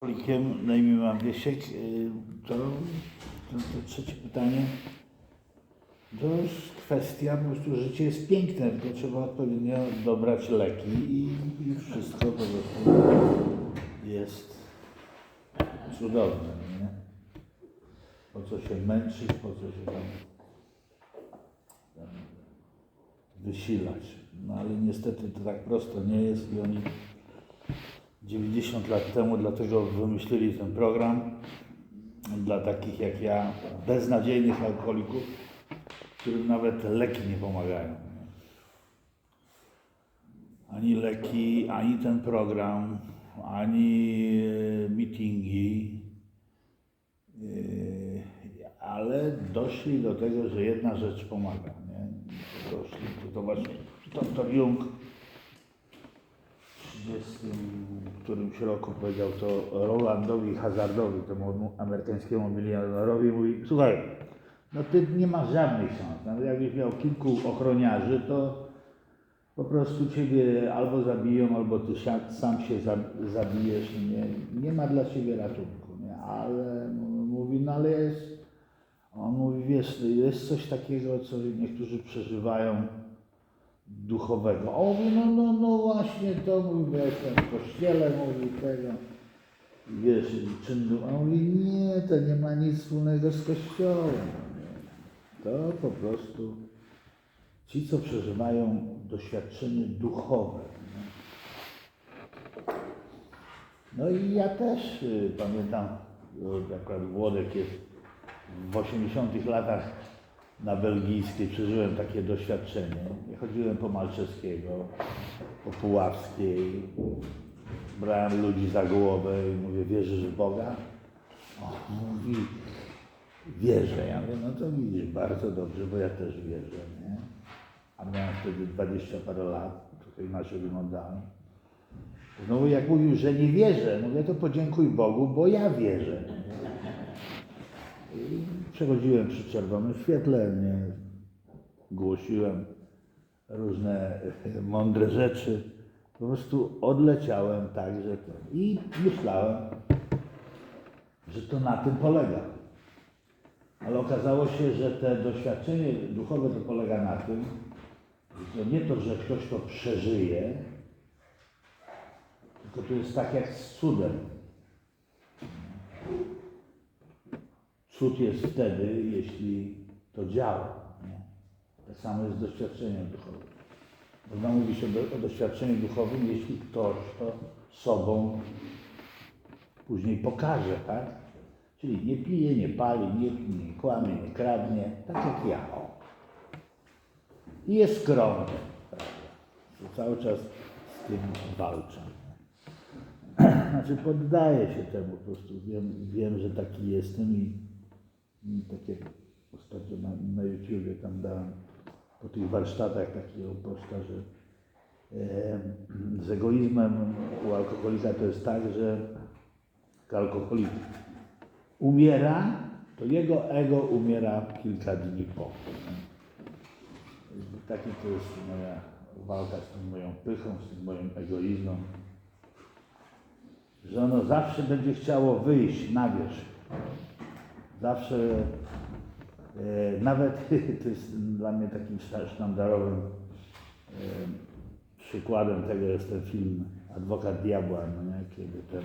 Kolikiem na imię mam Wiesiek. Y, To, to, to trzecie pytanie. To jest kwestia, po prostu życie jest piękne, tylko trzeba odpowiednio dobrać leki i, i wszystko po prostu jest cudowne, nie? Po co się męczyć, po co się tam, tam wysilać. No ale niestety to tak prosto nie jest i oni 90 lat temu dlatego wymyślili ten program dla takich jak ja, beznadziejnych alkoholików, którym nawet leki nie pomagają. Ani leki, ani ten program, ani e, meetingi, E, ale doszli do tego, że jedna rzecz pomaga. Nie? Doszli, to właśnie dr Jung 30 którymś roku powiedział to Rolandowi Hazardowi, temu amerykańskiemu milionerowi, mówi, słuchaj, no ty nie masz żadnych szans. Nawet jakbyś miał kilku ochroniarzy, to po prostu ciebie albo zabiją, albo ty sam, się za, zabijesz. Nie, nie ma dla ciebie ratunku. Nie? Ale mówi, no ale jest. On mówi, wiesz, jest coś takiego, co niektórzy przeżywają duchowego. On mówi, no, no, no właśnie to, mówi, ja jestem w kościele, mówi tego. Wiesz, i czyn, du- a on mówi, nie, to nie ma nic wspólnego z kościołem. To po prostu ci, co przeżywają doświadczenie duchowe. No i ja też y, pamiętam, y, akurat Włodek jest w 80 latach na belgijskiej, przeżyłem takie doświadczenie. Chodziłem po Malczewskiego, po Puławskiej, brałem ludzi za głowę i mówię, wierzysz w Boga? O, mówi, wierzę. Ja mówię, no to widzisz, bardzo dobrze, bo ja też wierzę, nie? A miałem wtedy 20 parę lat, trochę inaczej wyglądałem. Znowu jak mówił, że nie wierzę, mówię, to podziękuj Bogu, bo ja wierzę. Przechodziłem przy czerwonym świetle, nie? głosiłem różne mądre rzeczy. Po prostu odleciałem tak, że to. I myślałem, że to na tym polega. Ale okazało się, że te doświadczenie duchowe to polega na tym, że to nie to, że ktoś to przeżyje, tylko to jest tak jak z cudem. Cud jest wtedy, jeśli to działa. Nie? Tak samo jest z doświadczeniem duchowym. Można mówić o, do, o doświadczeniu duchowym, jeśli ktoś to sobą później pokaże, tak? Czyli nie pije, nie pali, nie, nie kłamie, nie kradnie, tak jak ja. I jest skromny, prawda? Cały czas z tym walczę. Znaczy poddaję się temu po prostu. Wiem, wiem że taki jestem i tak jak ostatnio na, na YouTubie tam dałem po tych warsztatach takiego posta, że e, z egoizmem u alkoholika to jest tak, że alkoholik umiera, to jego ego umiera kilka dni po. I Taki to jest moja walka z tą moją pychą, z tym moim egoizmem że ono zawsze będzie chciało wyjść na wierzch. Zawsze, e, nawet to jest dla mnie takim szta- sztandarowym e, przykładem tego jest ten film Adwokat Diabła, no nie? kiedy ten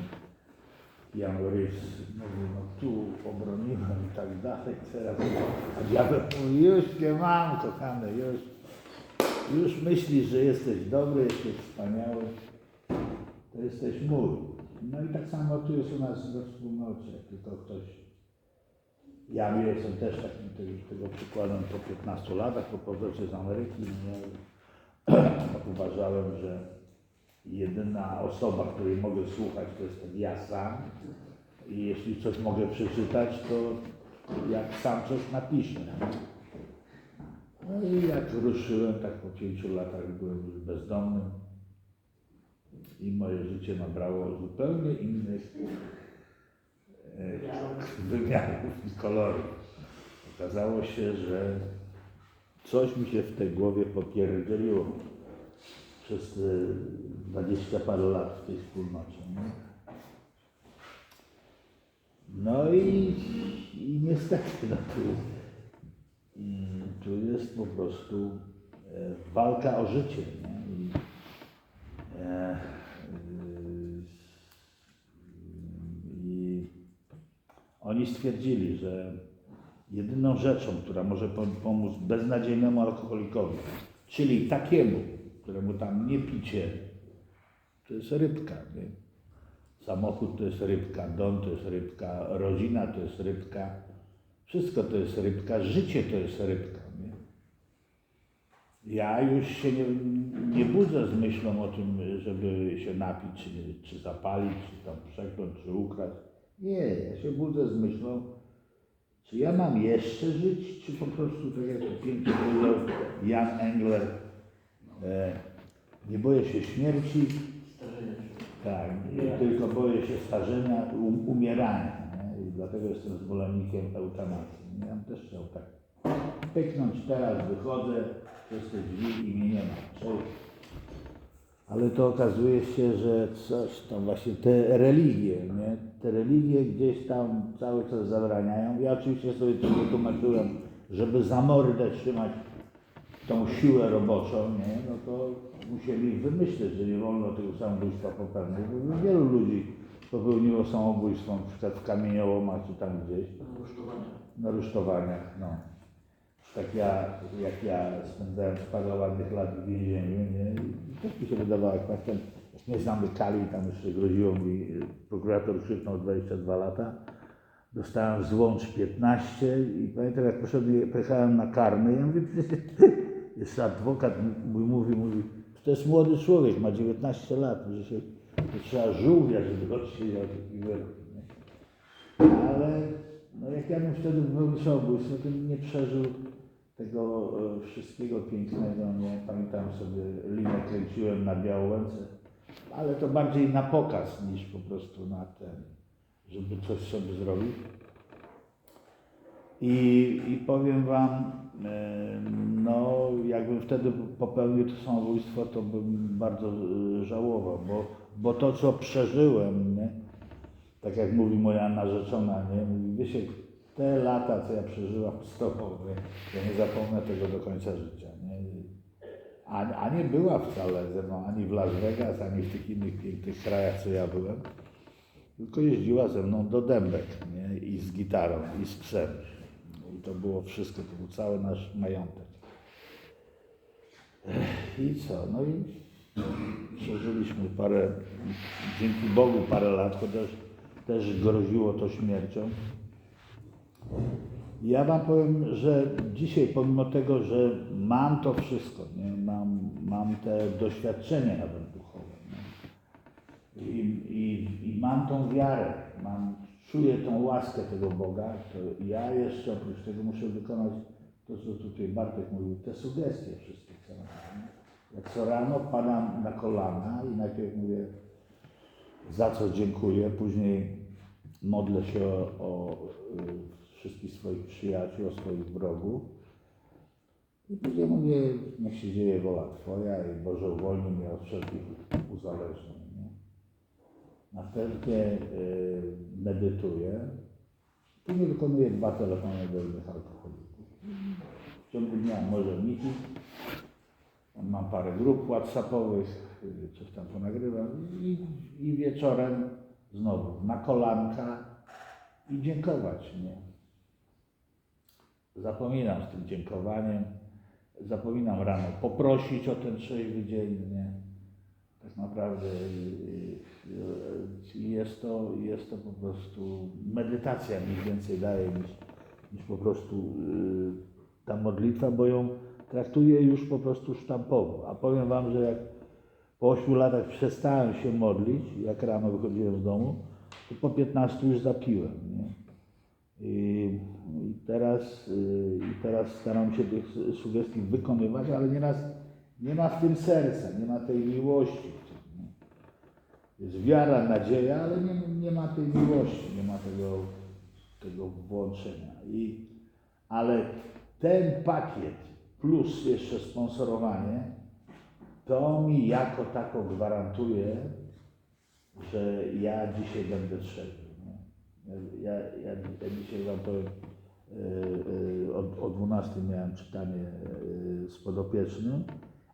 Jan Reeves mówi, no tu obroniłem i tak dalej, teraz a diabeł mówi, już nie mam, kochany, już, już myślisz, że jesteś dobry, jesteś wspaniały, to jesteś mój. No i tak samo tu jest u nas we wspólnocie, tylko ktoś. Ja jestem też takim tego, przykładem po 15 latach, po powrocie z Ameryki. No, uważałem, że jedyna osoba, której mogę słuchać, to jestem ja sam. I jeśli coś mogę przeczytać, to jak sam coś napiszę. No i jak ruszyłem, tak po pięciu latach byłem już bezdomnym i moje życie nabrało zupełnie innych wymiarów i kolorów. Okazało się, że coś mi się w tej głowie popierdzieliło przez te 20 parę lat w tej wspólnocie. Nie? i, i niestety no, tu, jest, mm, tu jest po prostu e, walka o życie. Nie? I, e, y, i stwierdzili, że jedyną rzeczą, która może pom- pomóc beznadziejnemu alkoholikowi, czyli takiemu, któremu tam nie picie, to jest rybka. Nie? Samochód to jest rybka, dom to jest rybka, rodzina to jest rybka, wszystko to jest rybka, życie to jest rybka. Nie? Ja już się nie, nie budzę z myślą o tym, żeby się napić, czy, czy zapalić, czy tam przekląć, czy ukraść. Nie, ja się budzę z myślą, czy ja mam jeszcze żyć, czy po prostu, tak jak to pięknie Jan Engler, e, nie boję się śmierci, tak, tylko boję się starzenia, um, umierania. Nie? I dlatego jestem zwolennikiem eutanazji. Ja bym też chciał tak pyknąć teraz, wychodzę przez te drzwi i mnie nie ma. Cześć. Ale to okazuje się, że coś tam właśnie te religie, nie? te religie gdzieś tam cały czas zabraniają. Ja oczywiście sobie to wytłumaczyłem, żeby za mordę trzymać tą siłę roboczą, nie? no to musieli wymyśleć, że nie wolno tego samobójstwa popełnić. Bo wielu ludzi popełniło samobójstwo, na przykład w kamieniołomach czy tam gdzieś, na rusztowaniach. No. Tak ja, jak ja spędzałem parę ładnych lat w więzieniu, nie? I też mi się wydawało, jak pamiętam, jak mnie zamykali, tam jeszcze groziło mi, prokurator krzyknął 22 lata, dostałem złącz 15 i pamiętam, jak poszedłem, pojechałem na karmy, ja mówię, jeszcze adwokat mój mówi, mówi, to jest młody człowiek, ma 19 lat, że się, to trzeba żółwia, żeby odsiedział taki. Nie? Ale no jak ja bym wtedy był samobójstwo, to bym nie przeżył tego e, wszystkiego pięknego, nie pamiętam sobie, linę kręciłem na Białołęce, ale to bardziej na pokaz niż po prostu na ten, żeby coś sobie zrobić. I, I powiem Wam, e, no jakbym wtedy popełnił to samobójstwo, to bym bardzo e, żałował, bo, bo to co przeżyłem, nie? tak jak mówi moja narzeczona, nie? mówi, Wiesiek, te lata, co ja przeżyłam Tobą, nie? ja nie zapomnę tego do końca życia. Nie? A, a nie była wcale ze mną ani w Las Vegas, ani w tych innych pięknych krajach, co ja byłem, tylko jeździła ze mną do Dębek nie? i z gitarą, i z psem. I to było wszystko, to był cały nasz majątek. I co? No i przeżyliśmy parę, dzięki Bogu parę lat, chociaż też groziło to śmiercią. Ja Wam powiem, że dzisiaj pomimo tego, że mam to wszystko, nie? Mam, mam te doświadczenia nawet duchowe nie? I, i, i mam tą wiarę, mam, czuję tą łaskę tego Boga, to ja jeszcze oprócz tego muszę wykonać to, co tutaj Bartek mówił, te sugestie wszystkie. Co? Jak co rano padam na kolana i najpierw mówię, za co dziękuję, później modlę się o, o wszystkich swoich przyjaciół, o swoich wrogów. I później mówię, niech się dzieje wola Twoja i Boże uwolnij mnie od wszelkich uzależnień. Nie? Następnie y, medytuję. Później wykonuję dwa telefony do innych alkoholików. W ciągu dnia może meeting. Mam parę grup whatsappowych, y, coś tam ponagrywam i, i wieczorem znowu na kolanka i dziękować. Nie? Zapominam z tym dziękowaniem, zapominam rano poprosić o ten trzeźwy dzień. Nie? Tak naprawdę jest to, jest to po prostu medytacja mi więcej daje niż, niż po prostu y, ta modlitwa, bo ją traktuję już po prostu sztampowo. A powiem Wam, że jak po 8 latach przestałem się modlić, jak rano wychodziłem z domu, to po 15 już zapiłem. Nie? I, teraz, y, I teraz staram się tych su- sugestii wykonywać, ale nieraz nie ma w tym serca, nie ma tej miłości. Jest wiara, nadzieja, ale nie, nie ma tej miłości, nie ma tego, tego włączenia. I, ale ten pakiet plus jeszcze sponsorowanie, to mi jako tako gwarantuje, że ja dzisiaj będę trzeźwy. Ja, ja, ja, dzisiaj Wam powiem, yy, yy, od, o 12 miałem czytanie yy, z podopiecznym,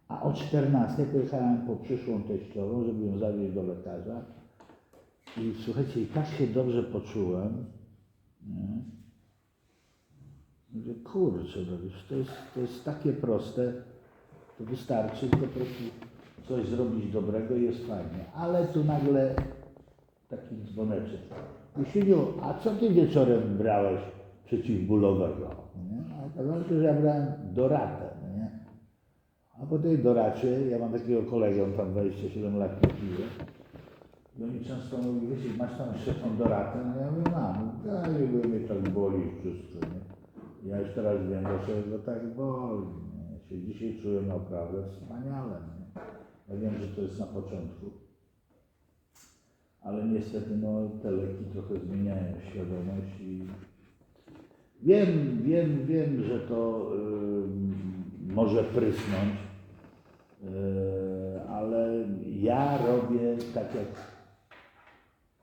a o 14 pojechałem po przyszłą teściową, żeby ją zawieźć do lekarza. I słuchajcie, i tak się dobrze poczułem. Nie? Mówię, kurczę, no wiesz, to jest, to jest takie proste, to wystarczy po prostu coś zrobić dobrego i jest fajnie. Ale tu nagle taki dzwoneczek. Jusiuniu, a co ty wieczorem brałeś przeciwbólowego? Nie? A okazało się, że ja brałem doratę. Nie? A po tej doracie, ja mam takiego kolegę, on tam 27 lat nie pije. I oni często mówią, wiecie, masz tam jeszcze tą doratę? No ja mówię, mam. Daj, bo mnie tak boli wszystko. Nie? Ja już teraz wiem, dlaczego tak boli. Nie? Ja się dzisiaj czuję naprawdę wspaniale. Nie? Ja wiem, że to jest na początku. Ale niestety no, te leki trochę zmieniają świadomość i wiem, wiem, wiem, że to y, może prysnąć, y, ale ja robię tak jak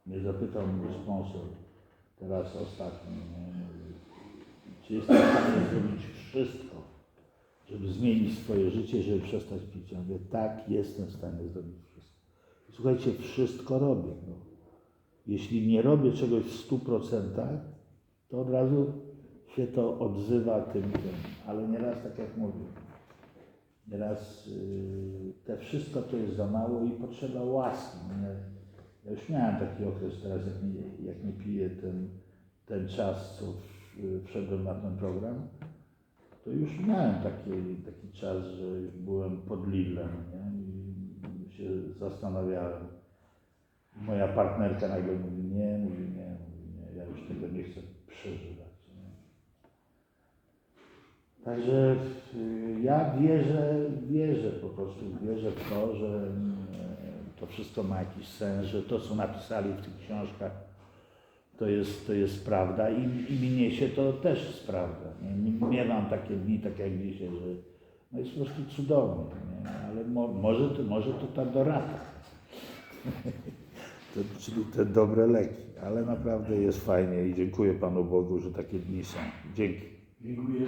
mnie zapytał mój sponsor teraz ostatnio, nie, czy jestem w stanie zrobić wszystko, żeby zmienić swoje życie, żeby przestać pić. Ja mówię, tak, jestem w stanie zrobić wszystko. Słuchajcie, wszystko robię. No. Jeśli nie robię czegoś w 100%, to od razu się to odzywa tym, tym. Ale nieraz, tak jak mówię, nieraz yy, te wszystko to jest za mało i potrzeba łaski. Nie? Ja już miałem taki okres teraz, jak nie, jak nie piję ten, ten czas, co wszedłem na ten program, to już miałem taki, taki czas, że byłem pod Lidlem nie? i się zastanawiałem. Moja partnerka nagle mówi, nie, mówi, nie, mówi, nie, ja już tego nie chcę przeżywać. Także y, ja wierzę, wierzę po prostu, wierzę w to, że y, to wszystko ma jakiś sens, że to, co napisali w tych książkach, to jest, to jest prawda i, i mnie się to też. Nie, nie, nie mam takie dni, tak jak dzisiaj, że no jest po prostu cudownie, nie? ale mo, może, to, może to ta dorata. to, czyli te dobre leki, ale naprawdę jest fajnie i dziękuję Panu Bogu, że takie dni są. Dzięki. Dziękuję.